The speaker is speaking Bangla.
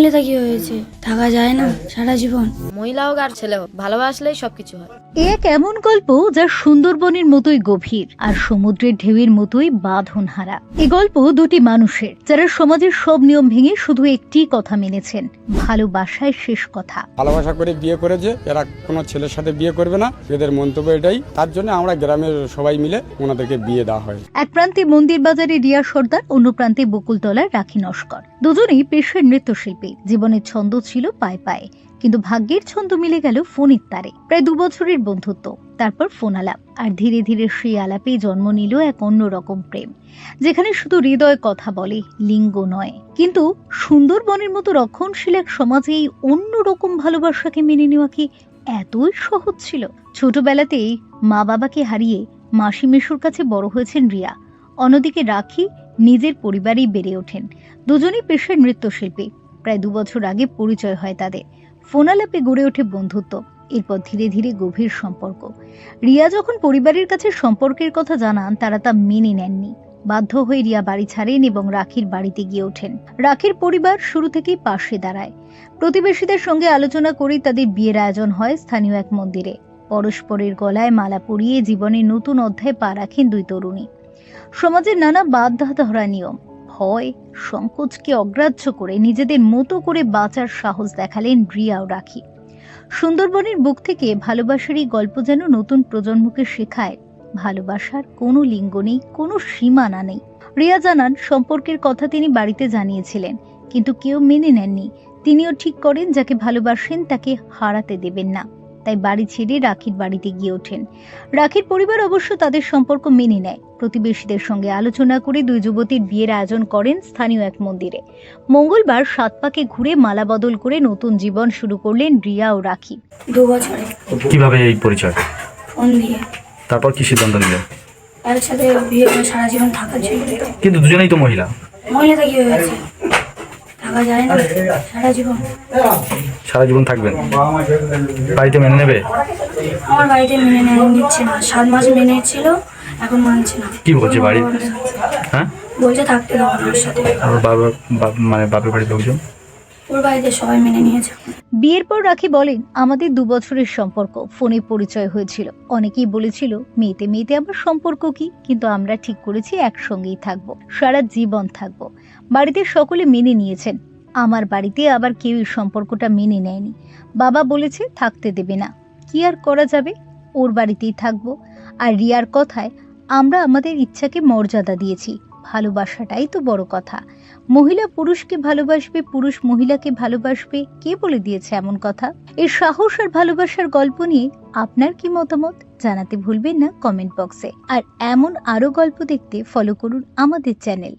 মহিলাটা কি হয়েছে থাকা যায় না সারা জীবন। মহিলা হোক আর ছেলে হোক ভালোবাসলেই সবকিছু হয়। এক এমন গল্প যা সুন্দরবনের মতোই গভীর আর সমুদ্রের ঢেউয়ের মতোই বাঁধনহারা। এই গল্প দুটি মানুষের যারা সমাজের সব নিয়ম ভেঙে শুধু একটি কথা মেনেছেন ভালোবাসায় শেষ কথা। ভালোবাসা করে বিয়ে করেছে এরা কোনো ছেলের সাথে বিয়ে করবে না এদের মন্তব্য এটাই। তার জন্য আমরা গ্রামের সবাই মিলে ওনাদেরকে বিয়ে দেওয়া হয়। এক প্রান্তে মন্দির বাজারে রিয়া সর্দার অন্য প্রান্তে বকুলতলার রাখি নস্কর। দুজনেই পেশার নৃত্যশিল্পী। জীবনের ছন্দ ছিল পায়ে পায়ে। কিন্তু ভাগ্যের ছন্দ মিলে গেল ফোনের তারে। প্রায় দু বছরের বন্ধুত্ব। তারপর ফোন আলাপ। আর ধীরে ধীরে সেই আলাপে জন্ম নিল এক অন্যরকম প্রেম। যেখানে শুধু হৃদয় কথা বলে, লিঙ্গ নয়। কিন্তু সুন্দরবনের মতো রক্ষণশীল এক সমাজে এই অন্যরকম ভালোবাসাকে মেনে নেওয়া কি এতই সহজ ছিল? ছোটবেলাতেই মা বাবাকে হারিয়ে মাসি মেশুর কাছে বড় হয়েছেন রিয়া। অন্যদিকে রাখি নিজের পরিবারেই বেড়ে ওঠেন। দুজনেই পেশার নৃত্যশিল্পী। প্রায় দু বছর আগে পরিচয় হয় তাদের। ফোনালাপে গড়ে ওঠে বন্ধুত্ব, এরপর ধীরে ধীরে গভীর সম্পর্ক। রিয়া যখন পরিবারের কাছে সম্পর্কের কথা জানান, তারা তা মেনে নেননি। বাধ্য হয়ে রিয়া বাড়ি ছাড়েন এবং রাখির বাড়িতে গিয়ে ওঠেন। রাখির পরিবার শুরু থেকেই পাশে দাঁড়ায়। প্রতিবেশীদের সঙ্গে আলোচনা করেই তাদের বিয়ের আয়োজন হয় স্থানীয় এক মন্দিরে। পরস্পরের গলায় মালা পরিয়ে জীবনে নতুন অধ্যায় পা রাখেন দুই তরুণী। সমাজের নানা বাধ্যা ধরা নিয়ম। ভয় সংকোচকে অগ্রাহ্য করে নিজেদের মতো করে বাঁচার সাহস দেখালেন রিয়া ও রাখি। সুন্দরবনের বুক থেকে ভালোবাসার এই গল্প যেন নতুন প্রজন্মকে শেখায়, ভালোবাসার কোনো লিঙ্গ নেই, কোনো সীমানা নেই। রিয়া জানান, সম্পর্কের কথা তিনি বাড়িতে জানিয়েছিলেন, কিন্তু কেউ মেনে নেননি। তিনিও ঠিক করেন, যাকে ভালোবাসেন তাকে হারাতে দেবেন না। তাই বাড়ি ছেড়ে রাখির বাড়িতে গিয়ে ওঠেন। রাখির পরিবার অবশ্য তাদের সম্পর্ক মেনে নেয়। প্রতিবেশীদের সঙ্গে আলোচনা করে দুই যুবতীর বিয়ের আয়োজন করেন স্থানীয় এক মন্দিরে। মঙ্গলবার সাত পাকে ঘুরে মালা বদল করে নতুন জীবন শুরু করলেন রিয়া ও রাখি। দু বছরে। কীভাবে এই পরিচয়? ফোন দিয়ে। তারপর কি সিদ্ধান্ত নিলেন? তার সাথে বিয়ে করে সারা জীবন থাকার জন্য কিন্তু দুজনেই তো মহিলা। মহিলাটা কি হয়েছে? থাকা যায় না। সারা জীবন। সারা জীবন থাকবেন। বাড়িতে মেনে নেবে? আমার বাড়িতে মেনে নেয় নিচ্ছে না। সাত মাস মেনে ছিল এখন মানছে না। কি বলছে বাড়ি? হ্যাঁ? বলছে থাকতে না ওর সাথে। আর বাবা মানে বাপের বাড়ির লোকজন? ওর বাড়িতে সবাই মেনে নিয়েছে। বিয়ের পর রাখি বলেন আমাদের দু বছরের সম্পর্ক ফোনে পরিচয় হয়েছিল। অনেকেই বলেছিল মেয়েতে মেয়েতে আবার সম্পর্ক কি? কিন্তু আমরা ঠিক করেছি একসঙ্গেই থাকব সারা জীবন থাকব। বাড়িতে সকলে মেনে নিয়েছেন। আমার বাড়িতে আবার কেউ সম্পর্কটা মেনে নেয়নি। বাবা বলেছে থাকতে দেবে না। কি আর করা যাবে? ওর বাড়িতেই থাকব। আর রিয়ার কথায় আমরা আমাদের ইচ্ছাকে মর্যাদা দিয়েছি। ভালোবাসাটাই তো বড় কথা। মহিলা পুরুষকে ভালোবাসবে, পুরুষ মহিলাকে ভালোবাসবে, কে বলে দিয়েছে এমন কথা? এর সাহস আর ভালোবাসার গল্প নিয়ে আপনার কি মতামত? জানাতে ভুলবেন না কমেন্ট বক্সে। আর এমন আরও গল্প দেখতে ফলো করুন আমাদের চ্যানেল